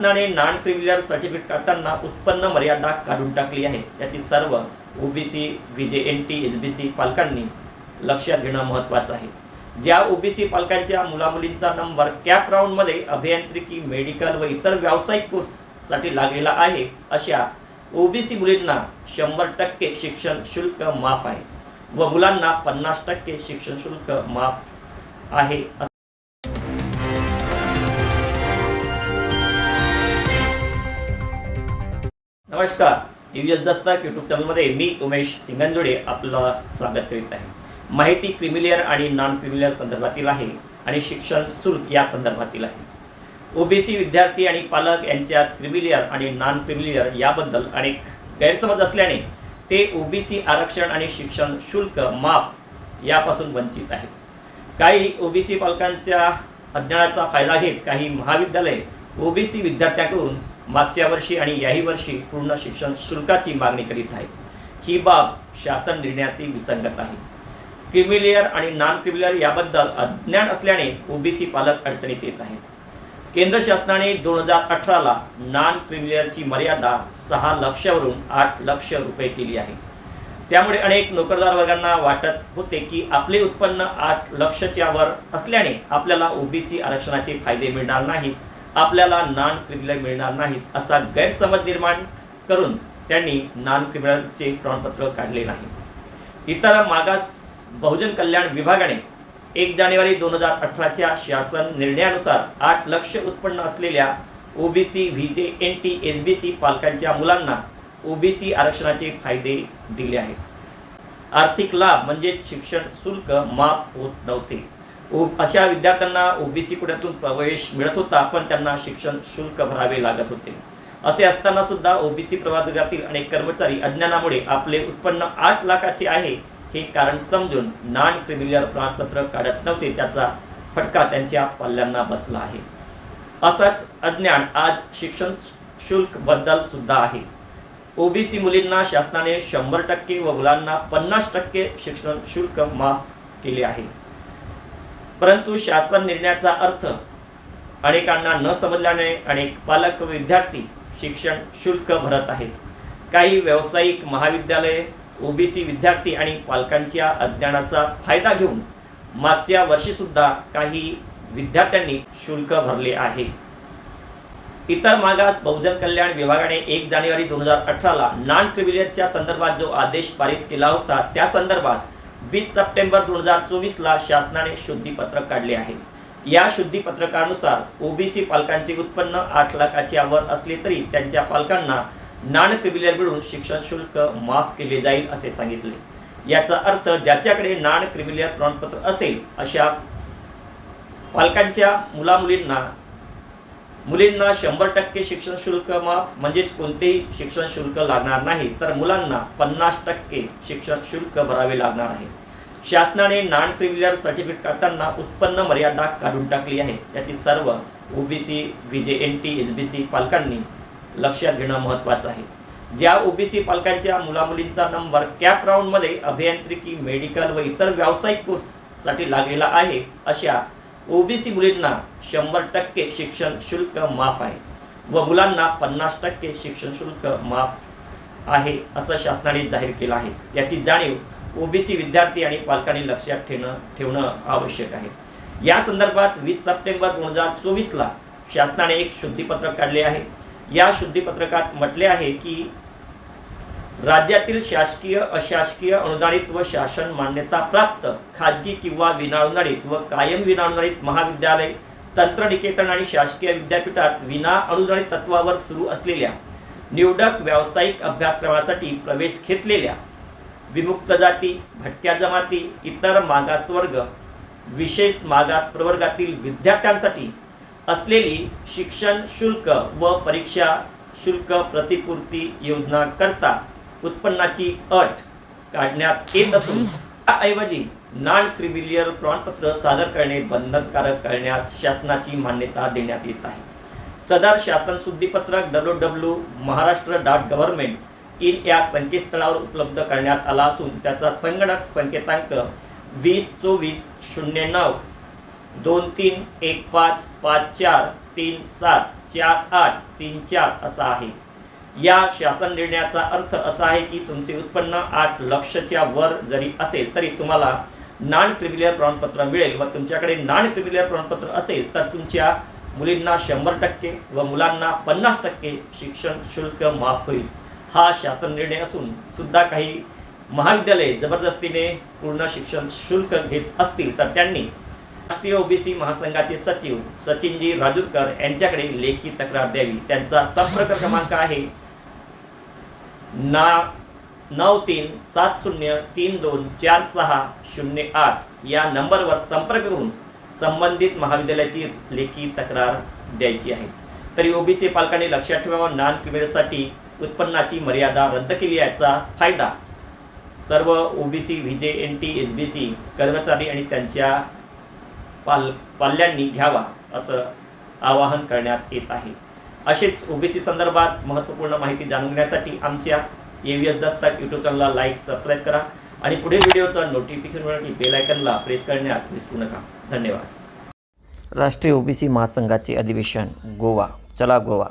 शासनाने non criminal certificate काढताना उत्पन्न मर्यादा काढून टाकली आहे. याची सर्व OBC VJ N T S B C पालकांनी लक्षात घेणं महत्त्वाचं आहे. ज्या ओबीसी पालकांच्या मुलामुलींचा नंबर कॅप राऊंडमध्ये अभियांत्रिकी मेडिकल व इतर व्यावसायिक कोर्ससाठी लागलेला आहे अशा ओबीसी मुलींना शंभर टक्के शिक्षण शुल्क माफ आहे व मुलांना पन्नास टक्के शिक्षण शुल्क माफ आहे नमस्कार. यू एस दस्तक यूट्यूब चॅनलमध्ये मी उमेश सिंगंजोडे आपलं स्वागत करीत आहे. माहिती क्रिमिलियर आणि नॉन क्रिमिलियर संदर्भातील आहे आणि शिक्षण शुल्क या संदर्भातील आहे. ओबीसी विद्यार्थी आणि पालक यांच्यात क्रिमिलियर आणि नॉन क्रिमिलियर याबद्दल अनेक गैरसमज असल्याने ते ओबीसी आरक्षण आणि शिक्षण शुल्क माफ यापासून वंचित आहेत. काही ओबीसी पालकांच्या अज्ञानाचा फायदा घेत काही महाविद्यालय ओबीसी विद्यार्थ्यांकडून मागच्या वर्षी आणि याही वर्षी पूर्ण शिक्षण शुल्काची मागणी करीत आहे ही बाब शासन निर्णयाशी विसंगत आहे. क्रिमिलेअर आणि नॉन क्रिमिलेअर याबद्दल अज्ञान असल्याने ओबीसी पालक अडचणीत येत आहेत. केंद्र शासनाने दोन हजार अठराला नॉन क्रिमिलेअरची मर्यादा सहा लक्षवरून आठ लक्ष रुपये केली आहे. त्यामुळे अनेक नोकरदार वर्गांना वाटत होते की आपले उत्पन्न आठ लक्षच्या वर असल्याने आपल्याला ओबीसी आरक्षणाचे फायदे मिळणार नाहीत. आपल्याला नॉन क्रिमिनल मिळणार नाहीत असा गैरसमज निर्माण करून त्यांनी नॉन क्रिमिनलचे प्रमाणपत्र काढले नाही. इतर मागास बहुजन कल्याण विभागाने एक जानेवारी दोन हजार अठराच्या शासन निर्णयानुसार आठ लक्ष उत्पन्न असलेल्या OBC V J N T S B C पालकांच्या मुलांना ओबीसी आरक्षणाचे फायदे दिले आहेत. आर्थिक लाभ म्हणजेच शिक्षण शुल्क माफ होत नव्हते. अशा विद्यार्थ्यांना ओबीसी कोट्यातून प्रवेश मिळत होता पण त्यांना शिक्षण शुल्क भरावे लागत होते. असे असताना सुद्धा ओबीसी प्रवर्गातील अनेक कर्मचारी अज्ञानामुळे आपले उत्पन्न आठ लाखाचे आहे हे कारण समजून नॉन क्रिमिनल प्रमाणपत्र काढत नव्हते त्याचा फटका त्यांच्या पाल्यांना बसला आहे. असाच अज्ञान आज शिक्षण शुल्कबद्दल सुद्धा आहे. ओबीसी मुलींना शासनाने शंभर टक्के व मुलांना पन्नास टक्के शिक्षण शुल्क माफ केले आहे. परंतु शासन निर्णयाचा अर्थ अनेकांना न समजल्याने अनेक पालक विद्यार्थी शिक्षण शुल्क भरत आहेत. काही व्यावसायिक महाविद्यालये ओबीसी विद्यार्थी आणि पालकांच्या अज्ञानाचा फायदा घेऊन मागच्या वर्षीसुद्धा काही विद्यार्थ्यांनी शुल्क भरले आहे. इतर मागास बहुजन कल्याण विभागाने एक जानेवारी दोन हजार अठराला नॉन क्रिमिलियरच्या संदर्भात जो आदेश पारित केला होता त्या संदर्भात वीस सप्टेंबर दोन हजार चोवीसला शासनाने शुद्धीपत्रक काढले आहे. या शुद्धीपत्रकानुसार ओबीसी पालकांचे उत्पन्न आठ लाखाच्या वर असले तरी त्यांच्या पालकांना नॉन क्रिमिनल मिळून शिक्षण शुल्क माफ केले जाईल असे सांगितले. याचा अर्थ ज्याच्याकडे नॉन क्रिमिनल प्रमाणपत्र असेल अशा पालकांच्या मुलामुलींना मुलींना शंभर टक्के शिक्षण शुल्क माफ म्हणजेच कोणतेही शिक्षण शुल्क लागणार नाही तर मुलांना पन्नास टक्के शिक्षण शुल्क भरावे लागणार आहे. शासनाने नॉन क्रिमिनल सर्टिफिकेट काढताना उत्पन्न मर्यादा काढून टाकली आहे. याची सर्व OBC VJ N T S B C पालकांनी लक्षात घेणं महत्त्वाचं आहे. ज्या ओबीसी पालकांच्या मुलामुलींचा नंबर कॅप राऊंडमध्ये अभियांत्रिकी मेडिकल व इतर व्यावसायिक कोर्ससाठी लागलेला आहे अशा ओबीसी मुलींना शंभर टक्के शिक्षण शुल्क माफ आहे व मुलांना पन्नास टक्के शिक्षण शुल्क माफ आहे असं शासनाने जाहीर केलं आहे. याची जाणीव ओबीसी विद्यार्थी आणि पालकांनी लक्षात ठेवणं ठेवणं आवश्यक आहे. या संदर्भात वीस सप्टेंबर दोन हजार चोवीसला शासनाने एक शुद्धीपत्रक काढले आहे. या शुद्धीपत्रकात म्हटले आहे की राज्यातील शासकीय अशासकीय अनुदानित व शासन मान्यता प्राप्त खाजगी किंवा विनाअनुदानित व कायम विनाअनुदानित महाविद्यालय तंत्रनिकेतन आणि शासकीय विद्यापीठात विना अनुदानित तत्वावर सुरू असलेल्या निवडक व्यावसायिक अभ्यासक्रमासाठी प्रवेश घेतलेल्या विमुक्त जाती भटक्या जमाती इतर मागासवर्ग विशेष मागास प्रवर्गातील विद्यार्थ्यांसाठी असलेली शिक्षण शुल्क व परीक्षा शुल्क प्रतिपूर्ती योजना करता उत्पन्नाची अट काढण्यात येत असून त्याऐवजी नॉन क्रिमिलियर प्रमाणपत्र सादर करणे बंधनकारक करण्यास शासनाची मान्यता देण्यात येत आहे. सदर शासन शुद्धीपत्रक W W Maharashtra dot government in या संकेतस्थळावर उपलब्ध करण्यात आला असून त्याचा संगणक संकेतांक वीस चोवीस शून्य नऊ दोन तीन एक पाच पाच चार तीन सात चार आठ तीन चार असा आहे. या शासन निर्णयाचा अर्थ असा आहे की तुमचे उत्पन्न आठ लक्षच्या वर जरी असेल तरी तुम्हाला नॉन क्रिमिलियर प्रमाणपत्र मिळेल व तुमच्याकडे नॉन क्रिमिलियर प्रमाणपत्र असेल तर तुमच्या मुलींना शंभर टक्के व मुलांना पन्नास टक्के शिक्षण शुल्क माफ होईल. हा शासन निर्णय असून सुद्धा काही महाविद्यालये जबरदस्तीने पूर्ण शिक्षण शुल्क घेत असतील तर त्यांनी राष्ट्रीय ओबीसी महासंघाचे सचिव सचिनजी राजूरकर यांच्याकडे लेखी तक्रार द्यावी. त्यांचा संपर्क क्रमांक आहे ना नऊ तीन सात शून्य तीन दोन चार सहा शून्य आठ या नंबरवर संपर्क करून संबंधित महाविद्यालयाची लेखी तक्रार द्यायची आहे. तरी ओबीसी पालकांनी लक्षात ठेवावं नॉन क्रिमिनलसाठी उत्पन्नाची मर्यादा रद्द केली याचा फायदा सर्व OBC V J N T S B C कर्मचारी आणि त्यांच्या पाल पाल्यांनी घ्यावा असं आवाहन करण्यात येत आहे. असेच ओबीसी संदर्भात महत्त्वपूर्ण माहिती जाणून घेण्यासाठी आमच्या A V S Dastak YouTube चॅनलला लाईक सबस्क्राईब करा आणि पुढील व्हिडिओचं नोटिफिकेशन मिळण्यासाठी बेलायकनला प्रेस करण्यास विसरू नका. धन्यवाद. राष्ट्रीय ओबीसी महासंघाचे अधिवेशन गोवा. चला गोवा.